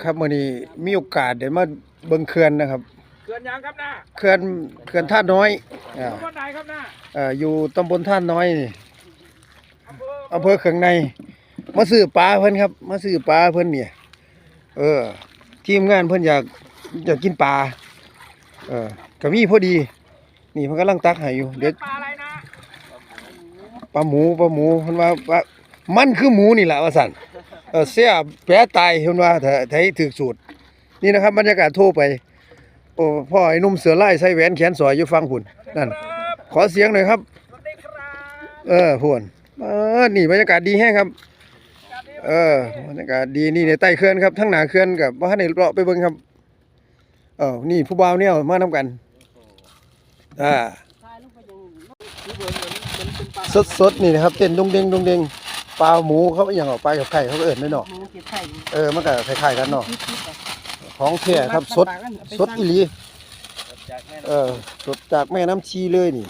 ครับมื้อนี้มีโอกาสได้มาเบิ่งเขื่อนนะครับเกินยังครับหน้าเขื่อนเขื่อนท่าน้อยอ่าคนไหนครับหน้าเอ่ออยู่ตำบลท่าน้อยนี่อำเภออำเภอเขืองใน มาซื้อปลาเพิ่นครับ มาซื้อปลาเพิ่นเนี่ยเออ ทีมงานเพิ่นอยากอยากกินปลาเออก็มีพอดี นี่เพิ่นกำลังตักให้อยู่เดี๋ยวปลาอะไรนะปลาหมูปลาหมูเพิ่นว่าว่ามันคือหมูนี่แหละว่าซั่น เออเสียแผลตายเพิ่นว่าถ้าถ้าถูกสูตร นี่นะครับบรรยากาศโทรไปโอ้พ่อไอ้นุ่มเสือไล่ใส่แหวนแขนสอยอยู่ฟังพุ่นนั่น ขอเสียงหน่อยครับ เออพุ่นเออนี่บรรยากาศดีแฮงครับ เออบรรยากาศดีนี่ในใต้เขื่อนครับทั้งหนาเขื่อนกับว่าให้เลาะไปเบิ่งครับเออนี่ผู้บ่าวเนี่ยมานํกันอ่าสดสดๆนี่นะครับเต้นดงเด้งดงเด้ง ปลาหมูเขาอหย่างออกไปกับไข่เขาก็เอิ้นด้วยเนาะ หมูเก็บไข่เออมันก็คล้ายๆกันเนาะของแท้ครับสด สดอีหลี เออสดจากแม่น้ำชีเลยนี่